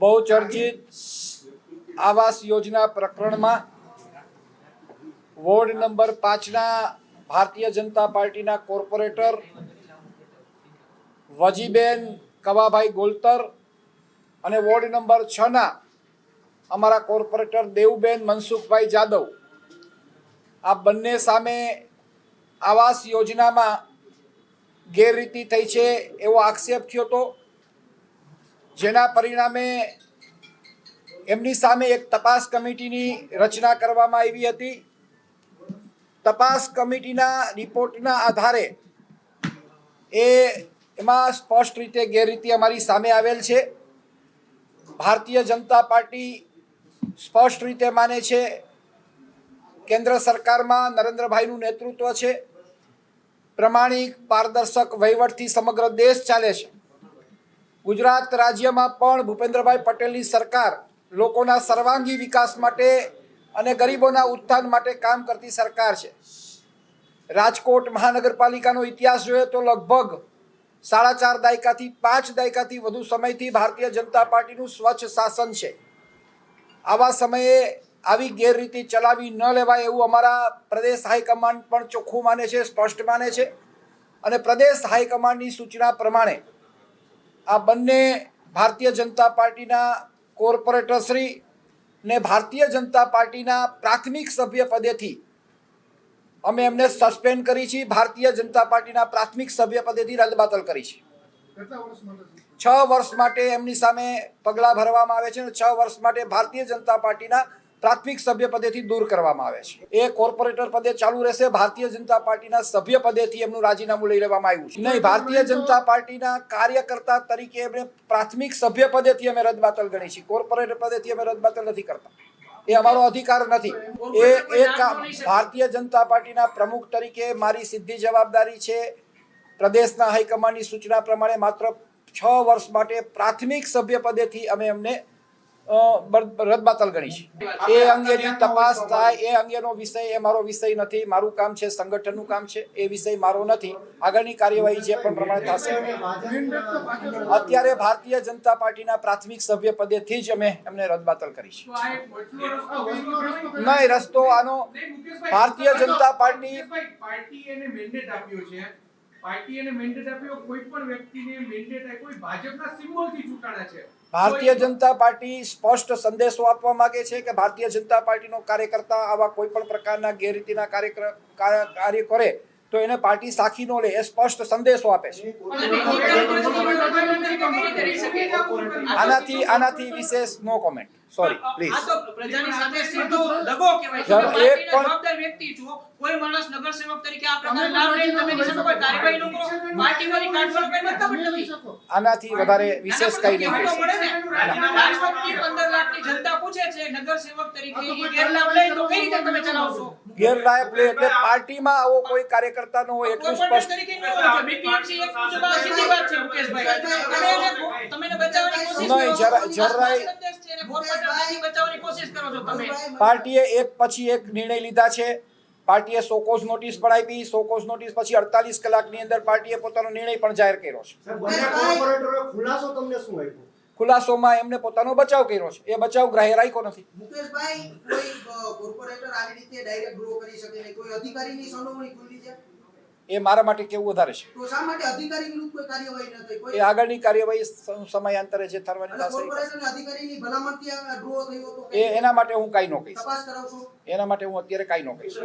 બહુચર્ચિત આવાસ યોજના પ્રકરણમાં ward number પાંચના ભારતીય જનતા પાર્ટીના કોર્પોરેટર વજીબેન કવાભાઈ ગોલતર અને વોર્ડ નંબર છના અમારા કોર્પોરેટર દેવુબેન મનસુખભાઈ જાદવ. આ બંને સામે આવાસ યોજનામાં ગેરરીતિ થઈ છે એવો આક્ષેપ થયો હતો. જેના પરિણામે એમની સામે એક તપાસ કમિટીની રચના કરવામાં આવી હતી. તપાસ કમિટીના રિપોર્ટના આધારે એ એમાં સ્પષ્ટ રીતે ગેરરીતિ અમારી સામે આવેલ છે. ભારતીય જનતા પાર્ટી સ્પષ્ટ રીતે માને છે, કેન્દ્ર સરકારમાં નરેન્દ્રભાઈનું નેતૃત્વ છે. પ્રમાણિક પારદર્શક વહીવટથી સમગ્ર દેશ ચાલે છે. ગુજરાત રાજ્યમાં પણ ભૂપેન્દ્રભાઈ પટેલની સરકાર લોકોના સર્વાંગી વિકાસ માટે અને ગરીબોના ઉત્થાન માટે કામ કરતી સરકાર છે. રાજકોટ મહાનગરપાલિકાનો ઇતિહાસ જોઈએ તો લગભગ સાડા ચાર દાયકાથી પાંચ દાયકાથી વધુ સમયથી ભારતીય જનતા પાર્ટીનું સ્વચ્છ શાસન છે. આવા સમયે આવી ગેરરીતિ ચલાવી ન લેવાય એવું અમારા પ્રદેશ હાઈકમાન્ડ પણ ચોખ્ખું માને છે, સ્પષ્ટ માને છે. અને પ્રદેશ હાઈકમાન્ડની સૂચના પ્રમાણે આ બંને ભારતીય જનતા પાર્ટીના કોર્પોરેટરશ્રી ને ભારતીય જનતા પાર્ટીના પ્રાથમિક સભ્ય પદેથી અમે એમને સસ્પેન્ડ કરી છે ભારતીય જનતા પાર્ટીના પ્રાથમિક સભ્ય પદેથી રદબાતલ કરી છે કેટલા વર્ષ માટે છે? વર્ષ માટે એમની સામે પગલાં ભરવામાં આવે છે અને છ વર્ષ માટે ભારતીય જનતા પાર્ટીના પ્રાથમિક સભ્ય પદેથી દૂર કરવામાં આવે છે. એ કોર્પોરેટર પદે ચાલુ રહેશે. ભારતીય જનતા પાર્ટીના સભ્ય પદેથી એમનું રાજીનામું લઈ લેવામાં આવ્યું છે. નહીં ભારતીય જનતા પાર્ટીના કાર્યકર્તા તરીકે એમને પ્રાથમિક સભ્ય પદેથી અમે રદબાતલ ગણી છીએ. કોર્પોરેટર પદેથી અમે રદબાતલ નથી કરતા. એ અમારો અધિકાર નથી. એ એ ભારતીય જનતા પાર્ટીના પ્રમુખ તરીકે મારી સીધી જવાબદારી છે. પ્રદેશના હાઈકમાન્ડની સૂચના પ્રમાણે માત્ર છ વર્ષ માટે પ્રાથમિક સભ્ય પદેથી અમે એમને રદબાતલ ગણી છે. એ અંગેની તપાસ થાય એ અંગેનો વિષય એ મારો વિષય નથી મારું કામ છે સંગઠનનું કામ છે એ વિષય મારો નથી. આગળની કાર્યવાહી જે પણ પ્રમાણે થશે. અત્યારે ભારતીય જનતા પાર્ટીના પ્રાથમિક સભ્ય પદેથી જ અમે એમને રદબાતલ કરી છે. નહીં, રસ્તો આનો ભારતીય જનતા પાર્ટી- એને મેન્ડેટ આપ્યો છે પાર્ટીએ એને મેન્ડેટ આપ્યો કોઈ પણ વ્યક્તિને મેન્ડેટ આપ્યો કોઈ ભાજપના સિમ્બોલથી ચૂંટાણા છે. ભારતીય જનતા પાર્ટી સ્પષ્ટ સંદેશો આપવા માંગે છે કે ભારતીય જનતા પાર્ટીનો કાર્યકર્તા આવા કોઈ પણ પ્રકારના ગેરરીતિના કાર્ય કાર્ય કરે તો એને પાર્ટી સાખી ન લે એ સ્પષ્ટ સંદેશો આપે છે. આનાથી આનાથી વિશેષ નો કોમેન્ટ સોરી પ્લીઝ આ તો પ્રજાની સાથે સીધો દગો કહેવાય. તમે એક પણ- જવાબદાર વ્યક્તિ છો. કોઈ માણસ નગરસેવક તરીકે આ પ્રકારના લાભ લઈને તમે નિશાન પર કાર્યવાહી ન કરો. કાર્ડ પર કોઈ મતલબ જ નથી. આનાથી વધારે વિશેષ કઈ નહીં પડે 15 લાખની જનતા પૂછે છે નગરસેવક તરીકે ઈ ગેરલાભ લે તો કઈ રીતે તમે ચલાવશો? ગેરલાયક લે એટલે પાર્ટીમાં આવો કોઈ કાર્યકર્તા નો હોય એટલું સ્પષ્ટ. તરીકે ન હોય બીપીએમસી એક સીધી વાત છે મુકેશભાઈ. તમે એને બચાવવાની કોશિશ નહીં, જરા- જરાય- પાર્ટીએ એક પછી એક નિર્ણય લીધા છે. પાર્ટીએ સોકોઝ નોટિસ પણ આપી. સોકોઝ નોટિસ પછી અડતાલીસ કલાકની અંદર પાર્ટીએ પોતાનો નિર્ણય પણ જાહેર કર્યો છે. ખુલાસો તમને શું આપ્યો? ખુલાસોમાં એમને પોતાનો બચાવ કર્યો છે. એ બચાવ ગ્રાહ્ય રાખ્યો નથી. મુકેશભાઈ કોઈ કોર્પોરેટર આવી રીતે ડાયરેક્ટ ગ્રો કરી શકે નહીં. કોઈ અધિકારીની સંડોવણી ખુલ્લી છે? એ મારા માટે કેવું વધારે છે? તો શા માટે અધિકારી વિરુદ્ધ કોઈ કાર્યવાહી ન થઈ? એ આગળની કાર્યવાહી સમયાંતરે જે થવાની થશે. કોર્પોરેશન અધિકારીની ભલામણથી આ ડ્રો થયો હતો એ એના માટે હું કાંઈ ન કહીશ. તપાસ કરાવશો? એના માટે હું અત્યારે કાંઈ ન કહીશ.